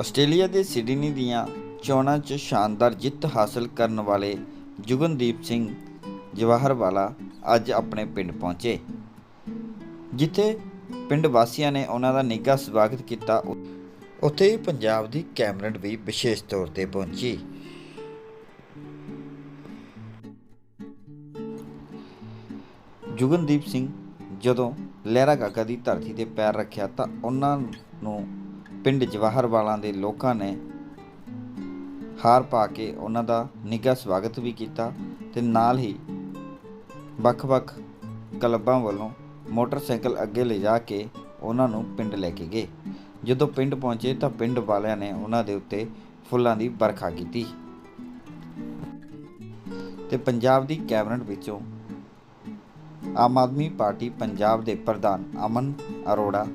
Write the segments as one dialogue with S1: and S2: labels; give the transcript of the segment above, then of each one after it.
S1: Australia ਦੇ Sydney ਦੀਆਂ ਚੋਣਾਂ 'ਚ ਸ਼ਾਨਦਾਰ ਜਿੱਤ ਹਾਸਲ ਕਰਨ ਵਾਲੇ ਜੁਗਨਦੀਪ ਸਿੰਘ ਜਵਾਹਰਵਾਲਾ ਅੱਜ ਆਪਣੇ ਪਿੰਡ ਪਹੁੰਚੇ। ਜਿੱਥੇ ਪਿੰਡ ਵਾਸੀਆਂ ਨੇ ਉਹਨਾਂ ਦਾ ਨਿੱਘਾ ਸਵਾਗਤ ਕੀਤਾ, ਉੱਥੇ ਹੀ ਪੰਜਾਬ ਦੀ ਕੈਬਨਿਟ ਵੀ ਵਿਸ਼ੇਸ਼ ਤੌਰ ਤੇ ਪਹੁੰਚੀ। ਜੁਗਨਦੀਪ ਸਿੰਘ ਜਦੋਂ ਲਹਿਰਾ ਗਾਗਾ ਦੀ ਧਰਤੀ ਤੇ ਪੈਰ ਰੱਖਿਆ ਤਾਂ ਉਹਨਾਂ ਨੂੰ ਪਿੰਡ ਜਵਾਹਰ ਵਾਲਾਂ ਦੇ ਲੋਕਾਂ ਨੇ ਹਾਰ ਪਾ ਕੇ ਉਹਨਾਂ ਦਾ ਨਿੱਘਾ ਸਵਾਗਤ ਵੀ ਕੀਤਾ ਤੇ ਨਾਲ ਹੀ ਵੱਖ-ਵੱਖ ਕਲੱਬਾਂ ਵੱਲੋਂ ਮੋਟਰਸਾਈਕਲ ਅੱਗੇ ਲਿਜਾ ਕੇ ਉਹਨਾਂ ਨੂੰ ਪਿੰਡ ਲੈ ਕੇ ਗਏ। ਜਦੋਂ ਪਿੰਡ ਪਹੁੰਚੇ ਤਾਂ ਪਿੰਡ ਵਾਲਿਆਂ ਨੇ ਉਹਨਾਂ ਦੇ ਉੱਤੇ ਫੁੱਲਾਂ ਦੀ ਵਰਖਾ ਕੀਤੀ ਤੇ ਪੰਜਾਬ ਦੀ ਕੈਬਨਿਟ ਵਿੱਚੋਂ ਆਮ ਆਦਮੀ ਪਾਰਟੀ ਪੰਜਾਬ ਦੇ ਪ੍ਰਧਾਨ ਅਮਨ ਅਰੋੜਾ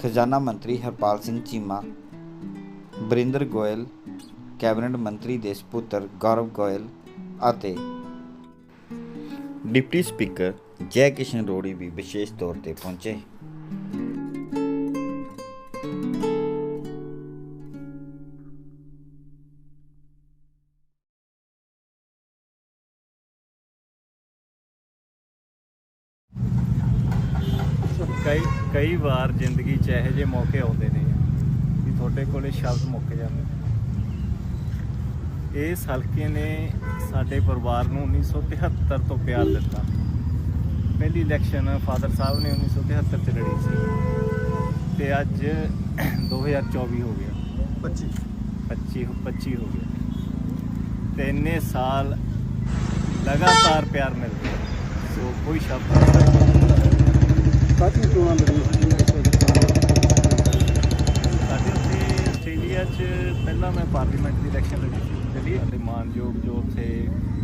S1: ਖਜ਼ਾਨਾ ਮੰਤਰੀ ਹਰਪਾਲ ਸਿੰਘ ਚੀਮਾ ਬਰਿੰਦਰ ਗੋਇਲ, ਕੈਬਨਿਟ ਮੰਤਰੀ ਦੇ ਸਪੁੱਤਰ ਗੌਰਵ ਗੋਇਲ ਅਤੇ ਡਿਪਟੀ ਸਪੀਕਰ ਜੈ ਕਿਸ਼ਨ ਰੋੜੀ ਵੀ ਵਿਸ਼ੇਸ਼ ਤੌਰ ਤੇ ਪਹੁੰਚੇ।
S2: ਕਈ ਕਈ ਵਾਰ ਜ਼ਿੰਦਗੀ 'ਚ ਇਹੋ ਜਿਹੇ ਮੌਕੇ ਆਉਂਦੇ ਨੇ ਵੀ ਤੁਹਾਡੇ ਕੋਲੇ ਸ਼ਬਦ ਮੁੱਕ ਜਾਂਦੇ ਨੇ। ਇਸ ਹਲਕੇ ਨੇ ਸਾਡੇ ਪਰਿਵਾਰ ਨੂੰ 1973 ਤੋਂ ਪਿਆਰ ਦਿੱਤਾ। ਪਹਿਲੀ ਇਲੈਕਸ਼ਨ ਫਾਦਰ ਸਾਹਿਬ ਨੇ 1973 ਚ ਲੜੀ ਸੀ। ਤੇ ਅੱਜ 2024 ਹੋ ਗਿਆ।
S3: 25
S2: 25 25 ਹੋ ਗਿਆ। ਤੇ ਇੰਨੇ ਸਾਲ ਲਗਾਤਾਰ ਪਿਆਰ ਮਿਲ ਰਿਹਾ ਸੋ ਕੋਈ ਸ਼ਬਦ ਨਹੀਂ।
S3: ਕਾਫੀ ਚੋਣਾਂ ਲੜੀਆਂ ਸੀ?
S2: ਸਾਡੇ ਉੱਥੇ ਆਸਟ੍ਰੇਲੀਆ 'ਚ ਪਹਿਲਾਂ ਮੈਂ ਪਾਰਲੀਮੈਂਟ ਦੀ ਇਲੈਕਸ਼ਨ ਲੜੀ ਸੀ। ਚਲੀ ਸਾਡੇ ਮਾਨਯੋਗ ਜੋ ਉੱਥੇ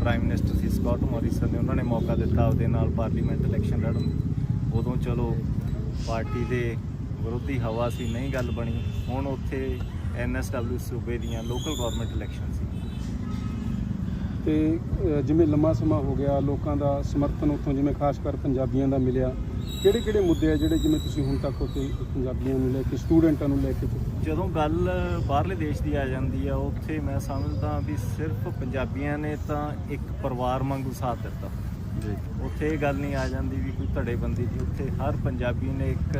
S2: ਪ੍ਰਾਈਮ ਮਿਨਿਸਟਰ ਸੀ ਸਕਾਟ ਮੋਰਿਸਨ ਨੇ ਉਹਨਾਂ ਨੇ ਮੌਕਾ ਦਿੱਤਾ ਉਹਦੇ ਨਾਲ ਪਾਰਲੀਮੈਂਟ ਇਲੈਕਸ਼ਨ ਲੜਨ। ਉਦੋਂ ਚਲੋ ਪਾਰਟੀ ਦੇ ਵਿਰੋਧੀ ਹਵਾ ਸੀ ਨਹੀਂ ਗੱਲ ਬਣੀ। ਹੁਣ ਉੱਥੇ ਐਨਐਸਡਬਲਿਊ ਸੂਬੇ ਦੀਆਂ ਲੋਕਲ ਗਵਰਨਮੈਂਟ ਇਲੈਕਸ਼ਨ ਸੀ।
S3: ਤੇ ਜਿਵੇਂ ਲੰਮਾ ਸਮਾਂ ਹੋ ਗਿਆ ਲੋਕਾਂ ਦਾ ਸਮਰਥਨ ਉੱਥੋਂ ਜਿਵੇਂ ਖਾਸ ਕਰ ਪੰਜਾਬੀਆਂ ਦਾ ਮਿਲਿਆ ਕਿਹੜੇ ਕਿਹੜੇ ਮੁੱਦੇ ਆ ਜਿਹੜੇ ਜਿਵੇਂ ਤੁਸੀਂ ਹੁਣ ਤੱਕ ਉੱਥੇ ਪੰਜਾਬੀਆਂ ਨੂੰ ਲੈ ਕੇ ਸਟੂਡੈਂਟਾਂ ਨੂੰ ਲੈ ਕੇ
S2: ਜਦੋਂ ਗੱਲ ਬਾਹਰਲੇ ਦੇਸ਼ ਦੀ ਆ ਜਾਂਦੀ ਆ ਉੱਥੇ ਮੈਂ ਸਮਝਦਾ ਵੀ ਸਿਰਫ ਪੰਜਾਬੀਆਂ ਨੇ ਤਾਂ ਇੱਕ ਪਰਿਵਾਰ ਵਾਂਗੂ ਸਾਥ ਦਿੱਤਾ।
S3: ਜੀ।
S2: ਉੱਥੇ ਇਹ ਗੱਲ ਨਹੀਂ ਆ ਜਾਂਦੀ ਵੀ ਕੋਈ ਧੜੇਬੰਦੀ ਦੀ ਉੱਥੇ ਹਰ ਪੰਜਾਬੀ ਨੇ ਇੱਕ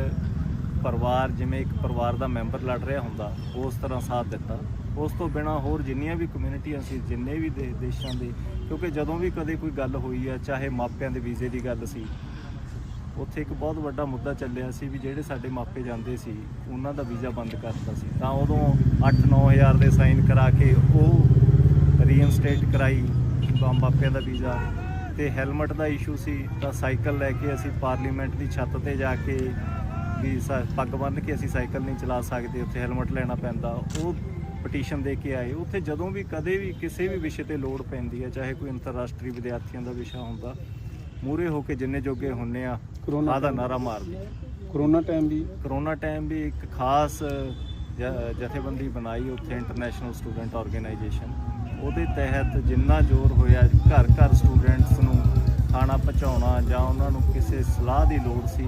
S2: ਪਰਿਵਾਰ ਜਿਵੇਂ ਇੱਕ ਪਰਿਵਾਰ ਦਾ ਮੈਂਬਰ ਲੜ ਰਿਹਾ ਹੁੰਦਾ ਉਸ ਤਰ੍ਹਾਂ ਸਾਥ ਦਿੱਤਾ। ਉਸ ਤੋਂ ਬਿਨਾ ਹੋਰ ਜਿੰਨੀਆਂ ਵੀ ਕਮਿਊਨਿਟੀਆਂ ਸੀ ਜਿੰਨੇ ਵੀ ਦੇਸ਼ਾਂ ਦੇ ਕਿਉਂਕਿ ਜਦੋਂ ਵੀ ਕਦੇ ਕੋਈ ਗੱਲ ਹੋਈ ਆ ਚਾਹੇ ਮਾਪਿਆਂ ਦੇ ਵੀਜ਼ੇ ਦੀ ਗੱਲ ਸੀ ਉੱਥੇ ਇੱਕ ਬਹੁਤ ਵੱਡਾ ਮੁੱਦਾ ਚੱਲਿਆ ਸੀ ਵੀ ਜਿਹੜੇ ਸਾਡੇ ਮਾਪੇ ਜਾਂਦੇ ਸੀ, ਉਹਨਾਂ ਦਾ ਵੀਜ਼ਾ ਬੰਦ ਕਰਤਾ ਸੀ। ਤਾਂ ਉਦੋਂ 8-9000 ਦੇ ਸਾਈਨ ਕਰਾ ਕੇ ਉਹ ਰੀਇਨਸਟੇਟ ਕਰਾਈ ਤਾਂ ਮਾਪਿਆਂ ਦਾ ਵੀਜ਼ਾ। ਤੇ ਹੈਲਮਟ ਦਾ ਇਸ਼ੂ ਸੀ, ਤਾਂ ਸਾਈਕਲ ਲੈ ਕੇ ਅਸੀਂ ਪਾਰਲੀਮੈਂਟ ਦੀ ਛੱਤ ਤੇ ਜਾ ਕੇ ਵੀ ਸਾ- ਪੱਗ ਬੰਨ੍ਹ ਕੇ ਅਸੀਂ ਸਾਈਕਲ ਨਹੀਂ ਚਲਾ ਸਕਦੇ, ਉੱਥੇ ਹੈਲਮਟ ਲੈਣਾ ਪੈਂਦਾ। ਉਹ ਪਟੀਸ਼ਨ ਦੇ ਕੇ ਆਏ। ਉੱਥੇ ਜਦੋਂ ਵੀ ਕਦੇ ਵੀ ਕਿਸੇ ਵੀ ਵਿਸ਼ੇ ਤੇ ਲੋੜ ਪੈਂਦੀ ਹੈ, ਚਾਹੇ ਕੋਈ ਅੰਤਰਰਾਸ਼ਟਰੀ ਵਿਦਿਆਰਥੀਆਂ ਦਾ ਵਿਸ਼ਾ ਹੁੰਦਾ ਮੂਰੇ ਹੋ ਕੇ ਜਿੰਨੇ ਜੋਗੇ ਹੁੰਨੇ ਆ
S3: ਕਰੋਨਾ
S2: ਆਦਾ ਨਾਰਾ ਮਾਰਦੇ।
S3: ਕਰੋਨਾ ਟਾਈਮ ਵੀ
S2: ਕਰੋਨਾ ਟਾਈਮ ਵੀ ਇੱਕ ਖਾਸ ਜਥੇਬੰਦੀ ਬਣਾਈ ਉੱਥੇ ਇੰਟਰਨੈਸ਼ਨਲ ਸਟੂਡੈਂਟ ਆਰਗੇਨਾਈਜੇਸ਼ਨ ਉਹਦੇ ਤਹਿਤ ਜਿੰਨਾ ਜ਼ੋਰ ਹੋਇਆ ਘਰ ਘਰ ਸਟੂਡੈਂਟਸ ਨੂੰ ਖਾਣਾ ਪਹੁੰਚਾਉਣਾ ਜਾਂ ਉਹਨਾਂ ਨੂੰ ਕਿਸੇ ਸਲਾਹ ਦੀ ਲੋੜ ਸੀ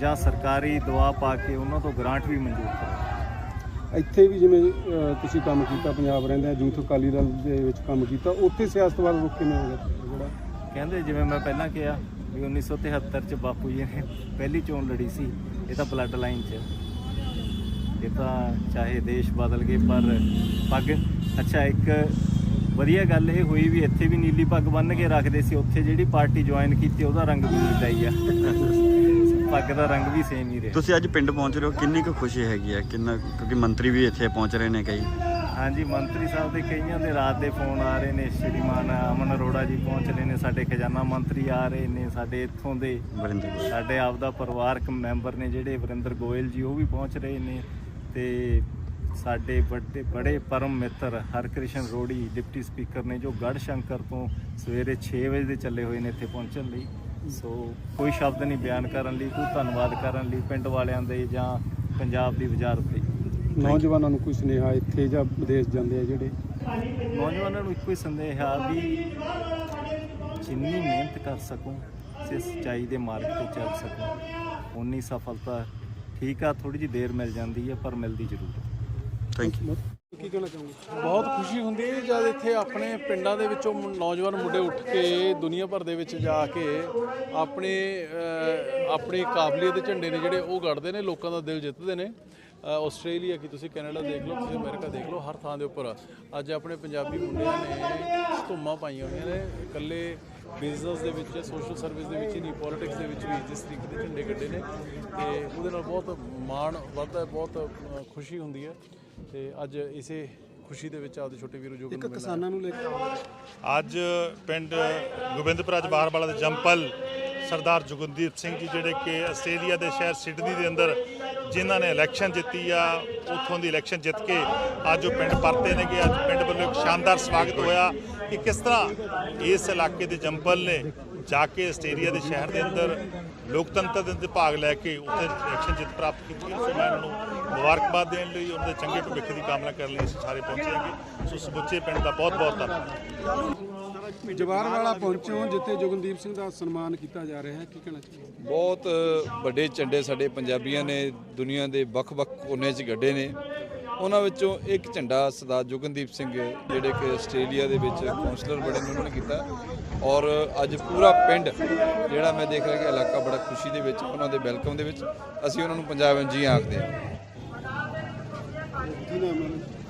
S2: ਜਾਂ ਸਰਕਾਰੀ ਦਵਾ ਪਾ ਕੇ ਉਹਨਾਂ ਤੋਂ ਗ੍ਰਾਂਟ ਵੀ ਮਨਜ਼ੂਰ ਕਰਾਈ।
S3: ਇੱਥੇ ਵੀ ਜਿਵੇਂ ਤੁਸੀਂ ਕੰਮ ਕੀਤਾ ਪੰਜਾਬ ਰਹਿੰਦੇ ਯੂਥ ਅਕਾਲੀ ਦਲ ਦੇ ਵਿੱਚ ਕੰਮ ਕੀਤਾ ਉੱਥੇ ਸਿਆਸਤ ਵੱਲ ਰੁਕ ਕਿਵੇਂ ਹੋ ਗਿਆ ਜਿਹੜਾ
S2: ਕਹਿੰਦੇ, ਜਿਵੇਂ ਮੈਂ ਪਹਿਲਾਂ ਕਿਹਾ ਵੀ 1973 ਚ ਬਾਪੂ ਜੀ ਨੇ ਪਹਿਲੀ ਚੋਣ ਲੜੀ ਸੀ, ਇਹ ਤਾਂ ਬਲੱਡ ਲਾਈਨ 'ਚ। ਇਹ ਤਾਂ ਚਾਹੇ ਦੇਸ਼ ਬਦਲ ਗਏ, ਪਰ ਪੱਗ, ਅੱਛਾ, ਇੱਕ ਵਧੀਆ ਗੱਲ ਇਹ ਹੋਈ ਵੀ ਇੱਥੇ ਵੀ ਨੀਲੀ ਪੱਗ ਬੰਨ੍ਹ ਕੇ ਰੱਖਦੇ ਸੀ, ਉੱਥੇ ਜਿਹੜੀ ਪਾਰਟੀ ਜੁਆਇਨ ਕੀਤੀ, ਉਹਦਾ ਰੰਗ ਵੀ ਨੀਲਾ ਹੀ ਆ। ਪੱਗ ਦਾ ਰੰਗ ਵੀ ਸੇਮ ਹੀ ਰਿਹਾ।
S4: ਤੁਸੀਂ ਅੱਜ ਪਿੰਡ ਪਹੁੰਚ ਰਹੇ ਹੋ, ਕਿੰਨੀ ਕੁ ਖੁਸ਼ੀ ਹੈਗੀ ਆ? ਕਿੰਨਾ, ਕਿਉਂਕਿ ਮੰਤਰੀ ਵੀ ਇੱਥੇ ਪਹੁੰਚ ਰਹੇ ਨੇ ਕਈ।
S2: ਹਾਂਜੀ ਮੰਤਰੀ ਸਾਹਿਬ ਦੇ ਕਈਆਂ ਦੇ ਰਾਤ ਦੇ ਫੋਨ ਆ ਰਹੇ ਨੇ ਸ਼੍ਰੀਮਾਨ ਅਮਨ ਅਰੋੜਾ ਜੀ ਪਹੁੰਚ ਰਹੇ ਨੇ ਸਾਡੇ ਖਜ਼ਾਨਾ ਮੰਤਰੀ ਆ ਰਹੇ ਨੇ ਸਾਡੇ ਇੱਥੋਂ ਦੇ
S4: ਵਰਿੰਦਰ।
S2: ਸਾਡੇ ਆਪ ਦਾ ਪਰਿਵਾਰਕ ਮੈਂਬਰ ਨੇ ਜਿਹੜੇ ਵਰਿੰਦਰ ਗੋਇਲ ਜੀ ਉਹ ਵੀ ਪਹੁੰਚ ਰਹੇ ਨੇ ਤੇ ਸਾਡੇ ਵੱਡੇ ਬੜੇ ਪਰਮ ਮਿੱਤਰ ਹਰਕ੍ਰਿਸ਼ਨ ਰੋੜੀ ਡਿਪਟੀ ਸਪੀਕਰ ਨੇ ਜੋ ਗੜ ਸ਼ੰਕਰ ਤੋਂ ਸਵੇਰੇ 6 ਵਜੇ ਦੇ ਚੱਲੇ ਹੋਏ ਨੇ ਇੱਥੇ ਪਹੁੰਚਣ ਲਈ ਸੋ ਕੋਈ ਸ਼ਬਦ ਨਹੀਂ ਬਿਆਨ ਕਰਨ ਲਈ ਕੋਈ ਧੰਨਵਾਦ ਕਰਨ ਲਈ ਪਿੰਡ ਵਾਲਿਆਂ ਦੇ ਜਾਂ ਪੰਜਾਬ ਦੀ ਵਜ਼ਾਰਤ ਲਈ
S3: ਨੌਜਵਾਨਾਂ ਨੂੰ ਕੋਈ ਸੁਨੇਹਾ ਇੱਥੇ ਜਾਂ ਵਿਦੇਸ਼ ਜਾਂਦੇ ਆ ਜਿਹੜੇ?
S2: ਨੌਜਵਾਨਾਂ ਨੂੰ ਇੱਕੋ ਹੀ ਸੰਦੇਹ ਆ ਵੀ ਜਿੰਨੀ ਮਿਹਨਤ ਕਰ ਸਕੋ ਸੇ ਸੱਚਾਈ ਦੇ ਮਾਰਗ ਤੇ ਚੱਲ ਸਕੋ ਉਨੀ ਸਫਲਤਾ ਠੀਕ ਆ ਥੋੜੀ ਜਿਹੀ ਦੇਰ ਮਿਲ ਜਾਂਦੀ ਹੈ ਪਰ ਮਿਲਦੀ ਜ਼ਰੂਰ ਹੈ
S4: ਥੈਂਕ ਯੂ
S3: ਕੀ ਕਹਿਣਾ ਚਾਹੋਗੇ?
S5: ਬਹੁਤ ਖੁਸ਼ੀ ਹੁੰਦੀ ਹੈ ਜਦ ਇੱਥੇ ਆਪਣੇ ਪਿੰਡਾਂ ਦੇ ਵਿੱਚੋਂ ਨੌਜਵਾਨ ਮੁੰਡੇ ਉੱਠ ਕੇ ਦੁਨੀਆ ਭਰ ਦੇ ਵਿੱਚ ਜਾ ਕੇ ਆਪਣੇ ਆਪਣੀ ਕਾਬਲੀਅਤ ਦੇ ਝੰਡੇ ਨੇ ਜਿਹੜੇ ਉਹ ਗੜਦੇ ਨੇ ਲੋਕਾਂ ਦਾ ਦਿਲ ਜਿੱਤਦੇ ਨੇ। ਆਸਟ੍ਰੇਲੀਆ ਕੀ ਤੁਸੀਂ ਕੈਨੇਡਾ ਦੇਖ ਲਓ ਤੁਸੀਂ ਅਮਰੀਕਾ ਦੇਖ ਲਓ ਹਰ ਥਾਂ ਦੇ ਉੱਪਰ। ਅੱਜ ਆਪਣੇ ਪੰਜਾਬੀ ਮੁੰਡਿਆਂ ਨੇ ਧੁੰਮਾਂ ਪਾਈਆਂ ਹੋਈਆਂ ਨੇ। ਇਕੱਲੇ ਬਿਜ਼ਨਸ ਦੇ ਵਿੱਚ ਸੋਸ਼ਲ ਸਰਵਿਸ ਦੇ ਵਿੱਚ ਹੀ ਨਹੀਂ ਪੋਲਿਟਿਕਸ ਦੇ ਵਿੱਚ ਵੀ ਜਿਸ ਤਰੀਕੇ ਦੇ ਝੰਡੇ ਗੱਡੇ ਨੇ। ਤੇ ਉਹਦੇ ਨਾਲ ਬਹੁਤ ਮਾਣ ਵੱਧਦਾ ਹੈ ਬਹੁਤ ਖੁਸ਼ੀ ਹੁੰਦੀ ਹੈ। ਤੇ ਅੱਜ ਇਸੇ ਖੁਸ਼ੀ ਦੇ ਵਿੱਚ ਆਪਦੇ ਛੋਟੇ ਵੀਰੋ ਜੋਗਨ
S3: ਇੱਕ
S5: ਨੂੰ
S3: ਕਿਸਾਨਾਂ ਨੂੰ ਲੈ ਕੇ
S6: ਅੱਜ ਪਿੰਡ ਗੋਬਿੰਦਪੁਰਾ ਜਵਾਹਰ ਦੇ ਜੰਪਲ ਸਰਦਾਰ ਜੁਗਨਦੀਪ ਸਿੰਘ ਜੀ ਜਿਹੜੇ ਕਿ ਆਸਟ੍ਰੇਲੀਆ ਦੇ ਸ਼ਹਿਰ ਸਿਡਨੀ ਦੇ ਅੰਦਰ ਜਿਨ੍ਹਾਂ ਨੇ ਇਲੈਕਸ਼ਨ ਜਿੱਤੀ ਆ, ਉੱਥੋਂ ਦੀ ਇਲੈਕਸ਼ਨ ਜਿੱਤ ਕੇ ਅੱਜ ਉਹ ਪਿੰਡ ਪਰਤੇ ਨੇ ਕਿ ਅੱਜ ਪਿੰਡ ਵੱਲੋਂ ਇੱਕ ਸ਼ਾਨਦਾਰ ਸਵਾਗਤ ਹੋਇਆ ਕਿ ਕਿਸ ਤਰ੍ਹਾਂ ਇਸ ਇਲਾਕੇ ਦੇ ਜੰਪਲ ਨੇ ਜਾ ਕੇ ਆਸਟ੍ਰੇਲੀਆ ਦੇ ਸ਼ਹਿਰ ਦੇ ਅੰਦਰ ਲੋਕਤੰਤਰ ਦੇ ਅੰਦਰ ਭਾਗ ਲੈ ਕੇ ਉੱਥੇ ਇਲੈਕਸ਼ਨ ਜਿੱਤ ਪ੍ਰਾਪਤ ਕੀਤੀ। ਹੈ। ਸੋ ਮੈਂ ਉਹਨਾਂ ਨੂੰ ਮੁਬਾਰਕਬਾਦ ਦੇਣ ਲਈ ਉਹਨਾਂ ਦੇ ਚੰਗੇ ਭਵਿੱਖ ਦੀ ਕਾਮਨਾ ਕਰਨ ਲਈ ਅਸੀਂ ਸਾਰੇ ਪਹੁੰਚੇ ਹਾਂ ਸੋ ਸਮੁੱਚੇ ਪਿੰਡ ਦਾ ਬਹੁਤ ਬਹੁਤ ਧੰਨਵਾਦ।
S3: ਜਵਾਰ ਵਾਲਾ ਪਹੁੰਚੋ ਜਿੱਥੇ ਜੋਗਨਦੀਪ ਸਿੰਘ ਦਾ ਸਨਮਾਨ ਕੀਤਾ ਜਾ ਰਿਹਾ ਹੈ। ਕੀ ਕਹਿਣਾ ਚਾਹੋਗੇ?
S7: ਬਹੁਤ ਵੱਡੇ ਝੰਡੇ ਸਾਡੇ ਪੰਜਾਬੀਆਂ ਨੇ ਦੁਨੀਆ ਦੇ ਵੱਖ-ਵੱਖ ਕੋਨੇ 'ਚ ਗੱਡੇ ਨੇ। ਉਹਨਾਂ ਵਿੱਚੋਂ ਇੱਕ ਝੰਡਾ ਸਰਦਾਰ ਜੁਗਨਦੀਪ ਸਿੰਘ ਜਿਹੜੇ ਕਿ ਆਸਟ੍ਰੇਲੀਆ ਦੇ ਵਿੱਚ ਕਾਉਂਸਲਰ ਬੜੇ ਨੇ ਉਹਨਾਂ ਨੇ ਕੀਤਾ। ਔਰ ਅੱਜ ਪੂਰਾ ਪਿੰਡ ਜਿਹੜਾ ਮੈਂ ਦੇਖ ਰਿਹਾ ਕਿ ਇਲਾਕਾ ਬੜਾ ਖੁਸ਼ੀ ਦੇ ਵਿੱਚ ਉਹਨਾਂ ਦੇ ਵੈਲਕਮ ਦੇ ਵਿੱਚ ਅਸੀਂ ਉਹਨਾਂ ਨੂੰ ਪੰਜਾਬ ਵਿੱਚ ਜੀ ਆਖਦੇ ਹਾਂ।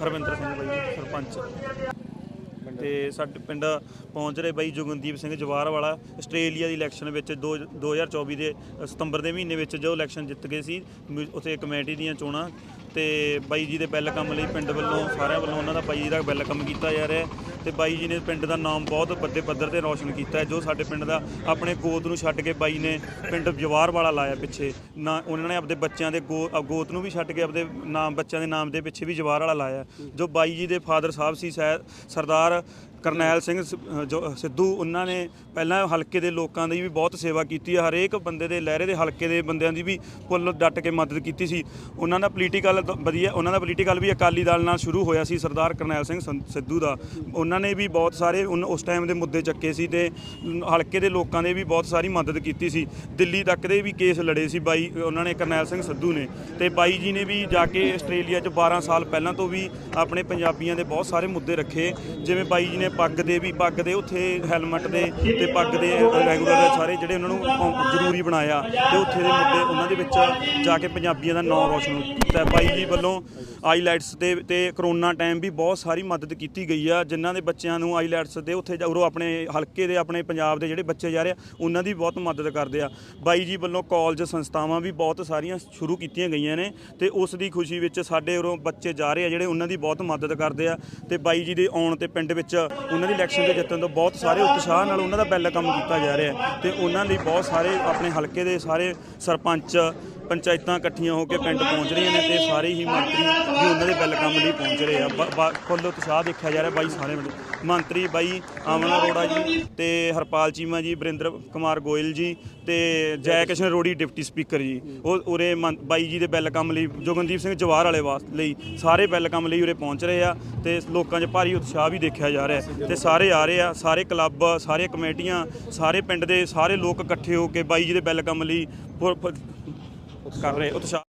S8: ਹਰਵਿੰਦਰ ਸਿੰਘ ਬਾਈ ਜੀ, ਸਰਪੰਚ। ਤੇ ਸਾਡੇ ਪਿੰਡ ਪਹੁੰਚ ਰਹੇ ਬਾਈ ਜੁਗਨਦੀਪ ਸਿੰਘ ਜਵਾਰ ਵਾਲਾ। ਆਸਟ੍ਰੇਲੀਆ ਦੀ ਇਲੈਕਸ਼ਨ ਵਿੱਚ ਦੋ- 2024 ਦੇ ਸਤੰਬਰ ਦੇ ਮਹੀਨੇ ਵਿੱਚ ਜੋ ਇਲੈਕਸ਼ਨ ਜਿੱਤ ਗਏ ਸੀ, ਮ- ਉੱਥੇ ਕਮੇਟੀ ਦੀਆਂ ਚੋਣਾਂ ਤੇ ਬਾਈ ਜੀ ਦੇ ਵੈਲਕਮ ਲਈ ਪਿੰਡ ਵੱਲੋਂ ਸਾਰਿਆਂ ਵੱਲੋਂ ਉਹਨਾਂ ਦਾ ਬਾਈ ਜੀ ਦਾ ਵੈਲਕਮ ਕੀਤਾ ਜਾ ਰਿਹਾ। ਤੇ ਬਾਈ ਜੀ ਨੇ ਪਿੰਡ ਦਾ ਨਾਮ ਬਹੁਤ ਵੱਡੇ ਪੱਧਰ ਤੇ ਰੌਸ਼ਨ ਕੀਤਾ ਹੈ, ਜੋ ਸਾਡੇ ਪਿੰਡ ਦਾ ਆਪਣੇ ਗੋਤ ਨੂੰ ਛੱਡ ਕੇ ਬਾਈ ਨੇ ਪਿੰਡ ਜਵਾਰ ਵਾਲਾ ਲਾਇਆ ਪਿੱਛੇ। ਨਾ, ਉਹਨਾਂ ਨੇ ਆਪਦੇ ਬੱਚਿਆਂ ਦੇ ਗੋ- ਗੋਤ ਨੂੰ ਵੀ ਛੱਡ ਕੇ ਆਪਦੇ ਨਾਮ, ਬੱਚਿਆਂ ਦੇ ਨਾਮ ਦੇ ਪਿੱਛੇ ਵੀ ਜਵਾਰ ਵਾਲਾ ਲਾਇਆ। ਜੋ ਬਾਈ ਜੀ ਦੇ ਫਾਦਰ ਸਾਹਿਬ ਸੀ, ਸੈ- ਸਰਦਾਰ ਕਰਨੈਲ ਸਿੰਘ ਸ- ਅ, ਜੋ ਸਿੱਧੂ ਉਹਨਾਂ ਨੇ ਪਹਿਲਾਂ ਹਲਕੇ ਦੇ ਲੋਕਾਂ ਦੀ ਵੀ ਬਹੁਤ ਸੇਵਾ ਕੀਤੀ ਹੈ ਹਰੇਕ ਬੰਦੇ ਦੇ ਲਹਿਰੇ ਦੇ ਹਲਕੇ ਦੇ ਬੰਦਿਆਂ ਦੀ ਵੀ ਫੁੱਲ ਡਟ ਕੇ ਮਦਦ ਕੀਤੀ ਸੀ। ਉਹਨਾਂ ਦਾ ਪੋਲੀਟੀਕਲ ਵਧੀਆ ਉਹਨਾਂ ਦਾ ਪੋਲੀਟੀਕਲ ਵੀ ਅਕਾਲੀ ਦਲ ਨਾਲ ਸ਼ੁਰੂ ਹੋਇਆ ਸੀ ਸਰਦਾਰ ਕਰਨੈਲ ਸਿੰਘ ਸੰ- ਸਿੱਧੂ ਦਾ। ਉਹਨਾਂ ਨੇ ਵੀ ਬਹੁਤ ਸਾਰੇ ਉਨ- ਉਸ ਟਾਈਮ ਦੇ ਮੁੱਦੇ ਚੱਕੇ ਸੀ ਤੇ ਹਲਕੇ ਦੇ ਲੋਕਾਂ ਦੇ ਵੀ ਬਹੁਤ ਸਾਰੀ ਮਦਦ ਕੀਤੀ ਸੀ। ਦਿੱਲੀ ਤੱਕ ਦੇ ਵੀ ਕੇਸ ਲੜੇ ਸੀ ਬਾਈ ਉਹਨਾਂ ਨੇ ਕਰਨੈਲ ਸਿੰਘ ਸਿੱਧੂ ਨੇ। ਤੇ ਬਾਈ ਜੀ ਨੇ ਵੀ ਜਾ ਕੇ ਆਸਟ੍ਰੇਲੀਆ 'ਚ 12 ਸਾਲ ਪਹਿਲਾਂ ਤੋਂ ਵੀ ਆਪਣੇ ਪੰਜਾਬੀਆਂ ਦੇ ਬਹੁਤ ਸਾਰੇ ਮੁੱਦੇ ਰੱਖੇ। ਜਿਵੇਂ ਬਾਈ ਜੀ ਨੇ ਪੱਗ ਦੇ ਵੀ, ਪੱਗ ਦੇ ਉੱਥੇ ਹੈਲਮਟ ਦੇ ਤੇ ਪੱਗ ਦੇ ਰੈਗੂਲਰ ਸਾਰੇ ਜਿਹੜੇ ਉਹਨਾਂ ਨੂੰ ਜ਼ਰੂਰੀ ਬਣਾਇਆ ਤੇ ਉੱਥੇ ਦੇ ਮੁੱਦੇ ਉਹਨਾਂ ਦੇ ਵਿੱਚ ਜਾ ਕੇ ਪੰਜਾਬੀਆਂ ਦਾ ਨਾਮ ਰੋਸ਼ਨ ਕੀਤਾ। ਬਾਈ ਜੀ ਵੱਲੋਂ ਆਈਲੈਟਸ ਦੇ ਤੇ ਕਰੋਨਾ ਟਾਈਮ ਵੀ ਬਹੁਤ ਸਾਰੀ ਮਦਦ ਕੀਤੀ ਗਈ ਆ, ਜਿਨ੍ਹਾਂ ਦੇ ਬੱਚਿਆਂ ਨੂੰ ਆਈਲੈਟਸ ਦੇ ਉੱਥੇ ਉਰੋਂ ਆਪਣੇ ਹਲਕੇ ਦੇ, ਆਪਣੇ ਪੰਜਾਬ ਦੇ ਜਿਹੜੇ ਬੱਚੇ ਜਾ ਰਹੇ ਆ, ਉਹਨਾਂ ਦੀ ਬਹੁਤ ਮਦਦ ਕਰਦੇ ਆ। ਬਾਈ ਜੀ ਵੱਲੋਂ ਕਾਲਜ ਸੰਸਥਾਵਾਂ ਵੀ ਬਹੁਤ ਸਾਰੀਆਂ ਸ਼ੁਰੂ ਕੀਤੀਆਂ ਗਈਆਂ ਨੇ ਤੇ ਉਸ ਦੀ ਖੁਸ਼ੀ ਵਿੱਚ ਸਾਡੇ ਉਰੋਂ ਬੱਚੇ ਜਾ ਰਹੇ ਆ, ਜਿਹੜੇ ਉਹਨਾਂ ਦੀ ਬਹੁਤ ਮਦਦ ਕਰਦੇ ਆ ਤੇ ਬਾਈ ਜੀ ਦੇ ਆਉਣ ਤੇ ਪਿੰਡ ਵਿੱਚ ਉਹਨਾਂ ਦੀ ਇਲੈਕਸ਼ਨ ਦੇ ਜਿੱਤਣ ਤੋਂ ਬਹੁਤ ਸਾਰੇ ਉਤਸ਼ਾਹ ਨਾਲ ਉਹਨਾਂ ਦਾ ਵੈਲਕਮ ਕੀਤਾ ਜਾ ਰਿਹਾ ਹੈ ਤੇ ਉਹਨਾਂ ਲਈ ਬਹੁਤ ਸਾਰੇ ਆਪਣੇ ਹਲਕੇ ਦੇ ਸਾਰੇ ਸਰਪੰਚ ਪੰਚਾਇਤਾਂ ਇਕੱਠੀਆਂ ਹੋ ਕੇ ਪਿੰਡ ਪਹੁੰਚ ਰਹੀਆਂ ਨੇ ਤੇ ਸਾਰੇ ਹੀ ਮੰਤਰੀ ਵੀ ਉਹਨਾਂ ਦੇ ਵੈਲਕਮ ਲਈ ਪਹੁੰਚ ਰਹੇ ਆ। ਬ- ਬ- ਫੁੱਲ ਉਤਸ਼ਾਹ ਦੇਖਿਆ ਜਾ ਰਿਹਾ ਬਾਈ ਸਾਰੇ ਮੰਤਰੀ ਬਾਈ ਆਮਨ ਅਰੋੜਾ ਜੀ ਤੇ ਹਰਪਾਲ ਚੀਮਾ ਜੀ ਬਰਿੰਦਰ ਕੁਮਾਰ ਗੋਇਲ ਜੀ ਤੇ ਜੈ ਕਿਸ਼ਨ ਰੋੜੀ ਡਿਪਟੀ ਸਪੀਕਰ ਜੀ। ਉਹ ਉਰੇ ਮੰ- ਬਾਈ ਜੀ ਦੇ ਵੈਲਕਮ ਲਈ, ਜੋਗਨਦੀਪ ਸਿੰਘ ਜਵਾਹਰ ਵਾਲੇ ਵਾਸਤੇ ਲਈ ਸਾਰੇ ਵੈਲਕਮ ਲਈ ਉਰੇ ਪਹੁੰਚ ਰਹੇ ਆ ਤੇ ਲੋਕਾਂ 'ਚ ਭਾਰੀ ਉਤਸ਼ਾਹ ਵੀ ਦੇਖਿਆ ਜਾ ਰਿਹਾ ਹੈ ਤੇ ਸਾਰੇ ਆ ਰਹੇ ਆ, ਸਾਰੇ ਕਲੱਬ ਸਾਰੇ ਕਮੇਟੀਆਂ, ਸਾਰੇ ਪਿੰਡ ਦੇ ਸਾਰੇ ਲੋਕ ਇਕੱਠੇ ਹੋ ਕੇ ਬਾਈ ਜੀ ਦੇ ਵੈਲਕਮ ਲਈ ਫੁ- ਕਰ ਰਹੇ ਉਤਸ਼ਾਹ